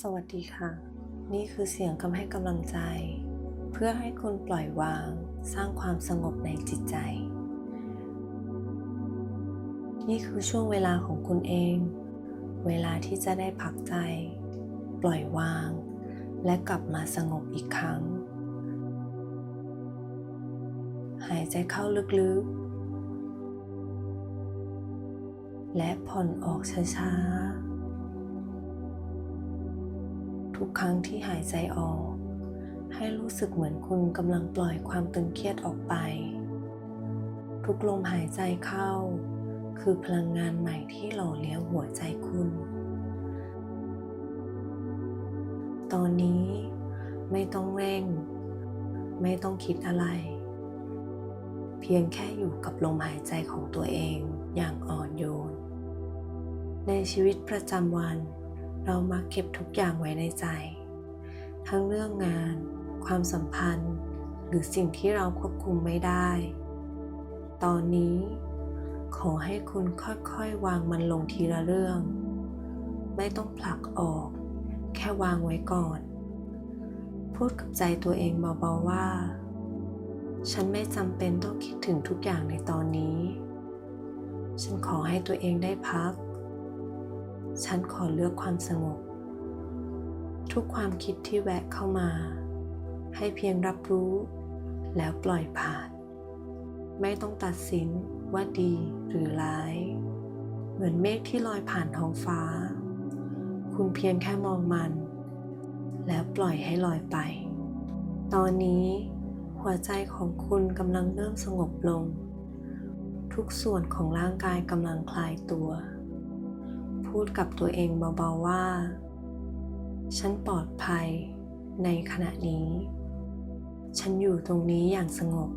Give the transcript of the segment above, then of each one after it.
สวัสดีค่ะ นี่คือเสียงคำให้กำลังใจ เพื่อให้คุณปล่อยวาง สร้างความสงบในจิตใจ นี่คือช่วงเวลาของคุณเอง เวลาที่จะได้พักใจ ปล่อยวาง และกลับมาสงบอีกครั้ง หายใจเข้าลึกๆ และผ่อนออกช้าๆ ทุกครั้งที่หายใจออก ให้รู้สึกเหมือนคุณกำลังปล่อยความตึงเครียดออกไป ทุกลมหายใจเข้า คือพลังงานใหม่ที่หล่อเลี้ยงหัวใจคุณ ตอนนี้ไม่ต้องเร่ง ไม่ต้องคิดอะไร เพียงแค่อยู่กับลมหายใจของตัวเองอย่างอ่อนโยน ในชีวิตประจำวัน เรามักเก็บทุกอย่างไว้ในใจ ทั้งเรื่องงาน ความสัมพันธ์ หรือสิ่งที่เราควบคุมไม่ได้ ตอนนี้ขอให้คุณค่อยๆ วางมันลงทีละเรื่อง ไม่ต้องผลักออก แค่วางไว้ก่อน พูดกับใจตัวเองเบาๆว่า ฉันไม่จำเป็นต้องคิดถึงทุกอย่างในตอนนี้ ฉันขอให้ตัวเองได้พัก ฉันขอเลือกความสงบ ทุกความคิดที่แวะเข้ามา ให้เพียงรับรู้แล้วปล่อยผ่าน ไม่ต้องตัดสินว่าดีหรือร้าย เหมือนเมฆที่ลอยผ่านท้องฟ้า คุณเพียงแค่มองมัน แล้วปล่อยให้ลอยไป ตอนนี้หัวใจของคุณกำลังเริ่มสงบลง ทุกส่วนของร่างกายกำลังคลายตัว พูดกับตัวเองเบาๆว่า ฉันปลอดภัยในขณะนี้ ฉันอยู่ตรงนี้อย่างสงบ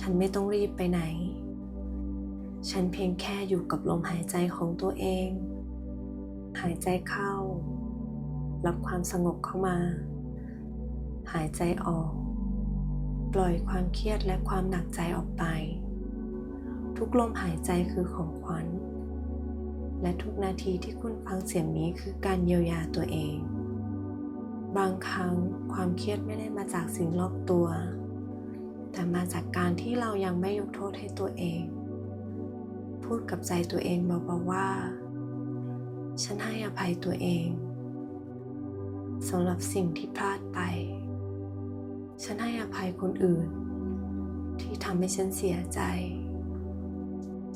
ฉันไม่ต้องรีบไปไหน ฉันเพียงแค่อยู่กับลมหายใจของตัวเอง หายใจเข้า รับความสงบเข้ามา หายใจออก ปล่อยความเครียดและความหนักใจออกไป ทุกลมหายใจคือของขวัญ และทุกนาทีที่คุณฟังเสียงนี้คือการเยียวยาตัวเอง บางครั้งความเครียดไม่ได้มาจากสิ่งรอบตัว แต่มาจากการที่เรายังไม่ยกโทษให้ตัวเอง พูดกับใจตัวเองเบาๆว่า ฉันให้อภัยตัวเองสำหรับสิ่งที่พลาดไป ฉันให้อภัยคนอื่น ที่ทำให้ฉันเสียใจ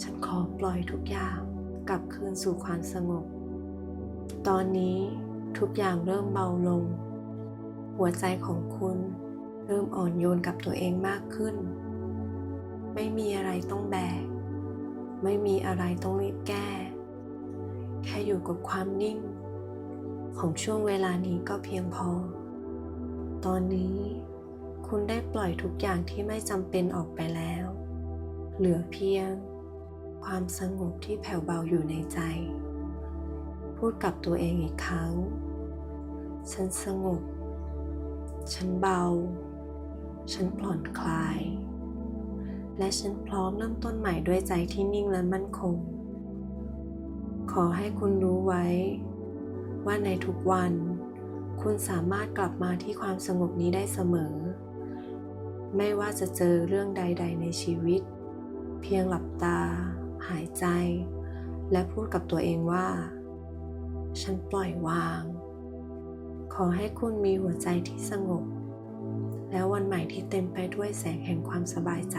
ฉันขอปล่อยทุกอย่าง กลับคืนสู่ความสงบ ตอนนี้ทุกอย่างเริ่มเบาลง หัวใจของคุณเริ่มอ่อนโยนกับตัวเองมากขึ้น ไม่มีอะไรต้องแบก ไม่มีอะไรต้องรีบแก้ แค่อยู่กับความนิ่ง ของช่วงเวลานี้ก็เพียงพอ ตอนนี้คุณได้ปล่อยทุกอย่างที่ไม่จำเป็นออกไปแล้ว เหลือเพียง ความสงบที่แผ่วเบาอยู่ในใจ พูดกับตัวเองอีกครั้ง ฉันสงบ ฉันเบา ฉันผ่อนคลาย และฉันพร้อมเริ่มต้นใหม่ด้วยใจที่นิ่งและมั่นคง ขอให้คุณรู้ไว้ ว่าในทุกวัน คุณสามารถกลับมาที่ความสงบนี้ได้เสมอ ไม่ว่าจะเจอเรื่องใด ๆ ในชีวิต เพียงหลับตา ใจ และพูดกับตัวเองว่า ฉันปล่อยวาง ขอให้คุณมีหัวใจที่สงบ แล้ววันใหม่ที่เต็มไปด้วยแสงแห่งความสบายใจ